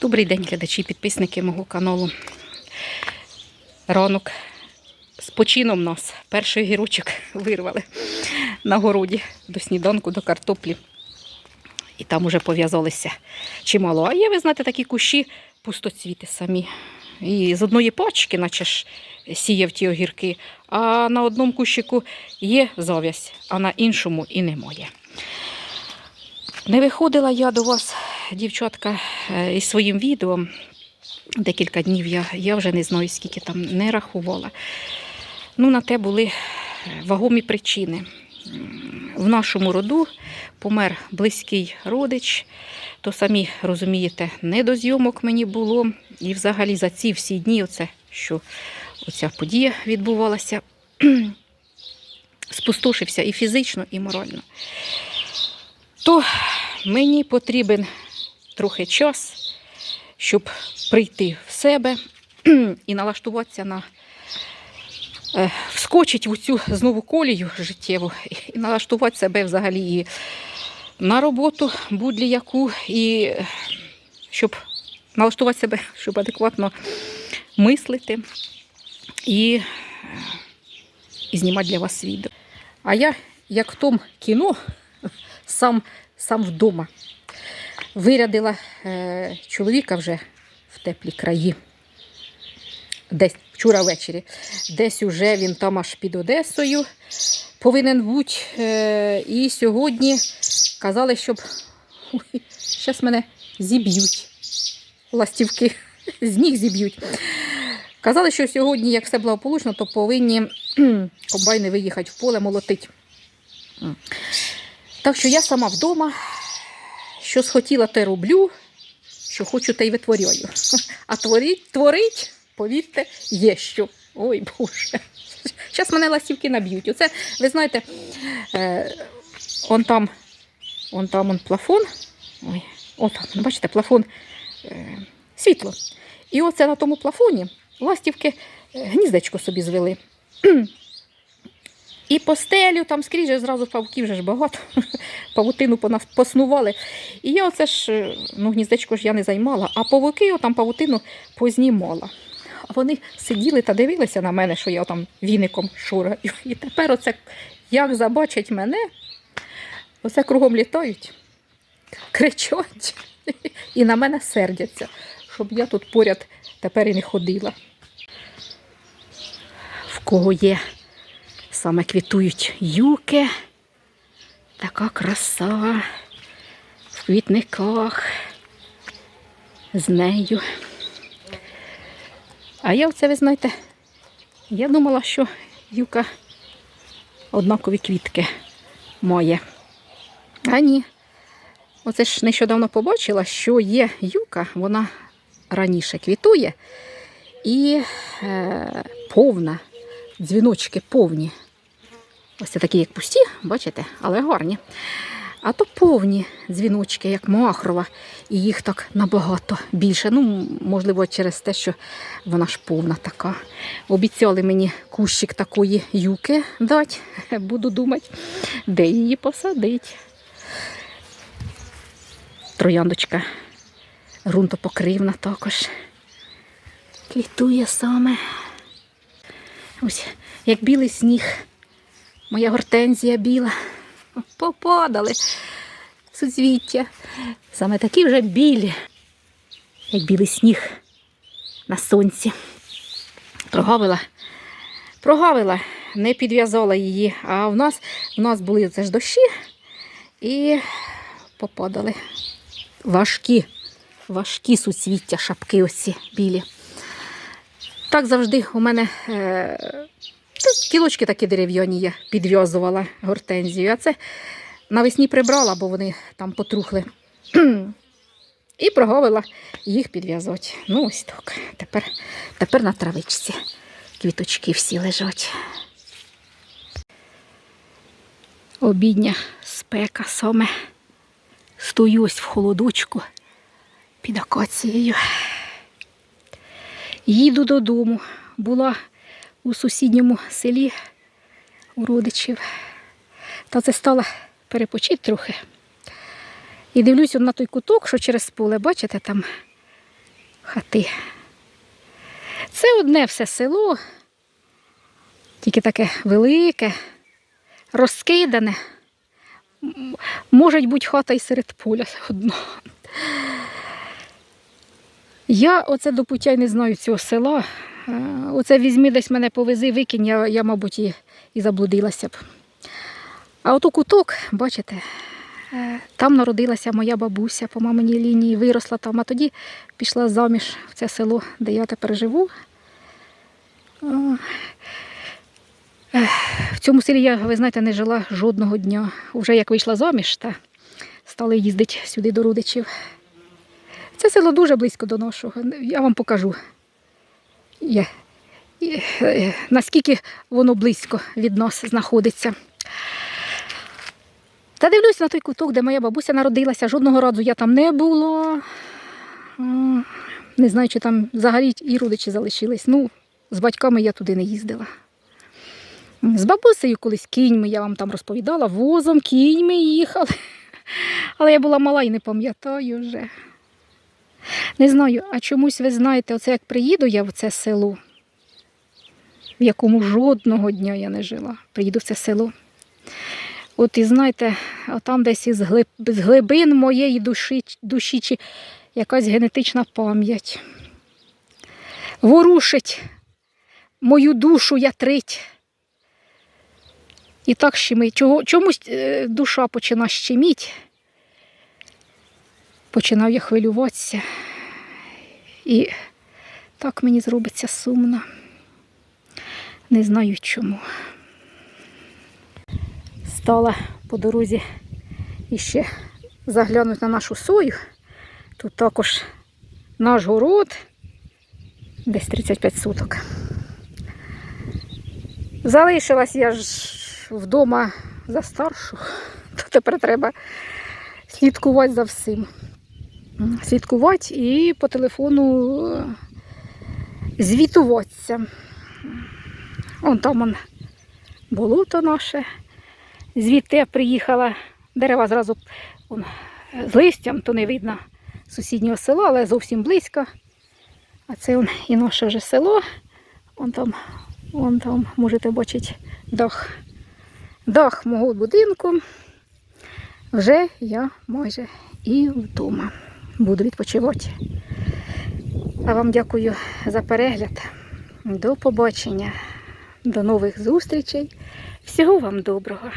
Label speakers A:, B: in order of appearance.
A: Добрий день, глядачі, підписники мого каналу. Ранок з почином нас. Перший гірочок вирвали на городі до сніданку, до картоплі. І там уже пов'язалися чимало. А є, ви знаєте, такі кущі пустоцвіти самі. І з одної пачки, наче ж сіяв ті огірки, а на одному кущику є зав'язь, а на іншому і немає. Не виходила я до вас, дівчатка, е, із своїм відео. Декілька днів я, я вже не знаю, скільки там не рахувала. Ну, на те були вагомі причини. В нашому роду помер близький родич, то самі розумієте, не до зйомок мені було. І взагалі за ці всі дні, оце, що оця подія відбувалася, спустошився і фізично, і морально. То мені потрібен трохи час, щоб прийти в себе і налаштуватися на е, вскочить в цю знову колію життєву і налаштувати себе взагалі і на роботу будь яку, і е, щоб налаштувати себе, щоб адекватно мислити і, і знімати для вас відео. А я, як в тому кіно, сам, сам вдома. Вирядила е, чоловіка вже в теплі краї. Десь вчора ввечері. Десь уже він там аж під Одесою повинен бути. Е, і сьогодні казали, щоб зараз мене зіб'ють. Ластівки з ніг зіб'ють. Казали, що сьогодні, як все благополучно, то повинні комбайни виїхати в поле молотить. Так що я сама вдома, що схотіла, те роблю, що хочу, те й витворяю. А творить, творить, повірте, є що. Ой Боже. Зараз мене ластівки наб'ють. Оце, ви знаєте, е, он там, он там он плафон. Ой, о, ну, бачите, плафон е, світло. І оце на тому плафоні ластівки е, гніздечко собі звели. І постелю там скрізь зразу павуків вже ж багато. Павутину поснували. І я оце ж, е, ну, гніздечко ж я не займала, а павуки там павутину познімала. А вони сиділи та дивилися на мене, що я там віником шураю. І тепер оце, як забачать мене, оце кругом літають, кричать і на мене сердяться, щоб я тут поряд тепер і не ходила. В кого є Саме квітують юки. Така краса в квітниках з нею. А я оце, ви знаєте, я думала, що юка однакові квітки має. А ні. Оце ж нещодавно побачила, що є юка, вона раніше квітує і е, повна, дзвіночки повні. Ось це такі, як пусті, бачите, але гарні. А то повні дзвіночки, як махрова, і їх так набагато більше. Ну, можливо, через те, що вона ж повна така. Обіцяли мені кущик такої юки дати. Буду думати, де її посадити. Трояндочка ґрунтопокривна також. Квітує саме. Ось як білий сніг. Моя гортензія біла. Попадали суцвіття. Саме такі вже білі, як білий сніг на сонці. Прогавила, прогавила, не підв'язала її. А в нас, в нас були це ж дощі і попадали важкі, важкі суцвіття, шапки оці білі. Так завжди у мене. Е- Кілочки такі дерев'яні я підв'язувала гортензію. А це навесні прибрала, бо вони там потрухли. І прогавила їх підв'язати. Ну, ось так. Тепер, тепер на травичці квіточки всі лежать. Обідня спека саме. Стою ось в холодочку під акацією. Їду додому. Була у сусідньому селі у родичів. Та це стала перепочити трохи. І дивлюся на той куток, що через поле, бачите, там хати. Це одне все село, тільки таке велике, розкидане. Може бути хата і серед поля одно. Я оце до пуття не знаю цього села. Е, Оце візьми десь мене повези, викинь, я, я мабуть, і, і заблудилася б. А ото куток, бачите, е, там народилася моя бабуся по маминій лінії, виросла там, а тоді пішла заміж в це село, де я тепер живу. В цьому селі я, ви знаєте, не жила жодного дня. Уже як вийшла заміж, та стали їздити сюди до родичів. Це село дуже близько до нашого. Я вам покажу. І, е, Наскільки воно близько від нас знаходиться. Та дивлюсь на той куток, де моя бабуся народилася. Жодного разу я там не була. Не знаю, чи там взагалі і родичі залишились. Ну, з батьками я туди не їздила. З бабусею колись кіньми, я вам там розповідала, возом кіньми їхали. Але я була мала і не пам'ятаю вже. Не знаю, а чомусь ви знаєте, оце як приїду я в це село, в якому жодного дня я не жила. Приїду в це село. От і знаєте, там десь із глиб, з глибин моєї душі, душі чи якась генетична пам'ять. Ворушить мою душу ятрить. І так щемить. Чомусь е, душа почина щеміть. Починав я хвилюватися. І так мені зробиться сумно. Не знаю чому. Стала по дорозі іще заглянути на нашу сою. Тут також наш город, десь 35 суток. Залишилась я ж вдома за старшу, то тепер треба слідкувати за всім. Слідкувати і по телефону е, звітуватися. Вон там он, болото наше. Звідти я приїхала. Дерева зразу он, з листям, то не видно сусіднього села, але зовсім близько. А це он, і наше вже село. Вон там, вон там можете бачити дах. Дах мого будинку. Вже я майже і вдома буду відпочивати. А вам дякую за перегляд. До побачення, до нових зустрічей. Всього вам доброго.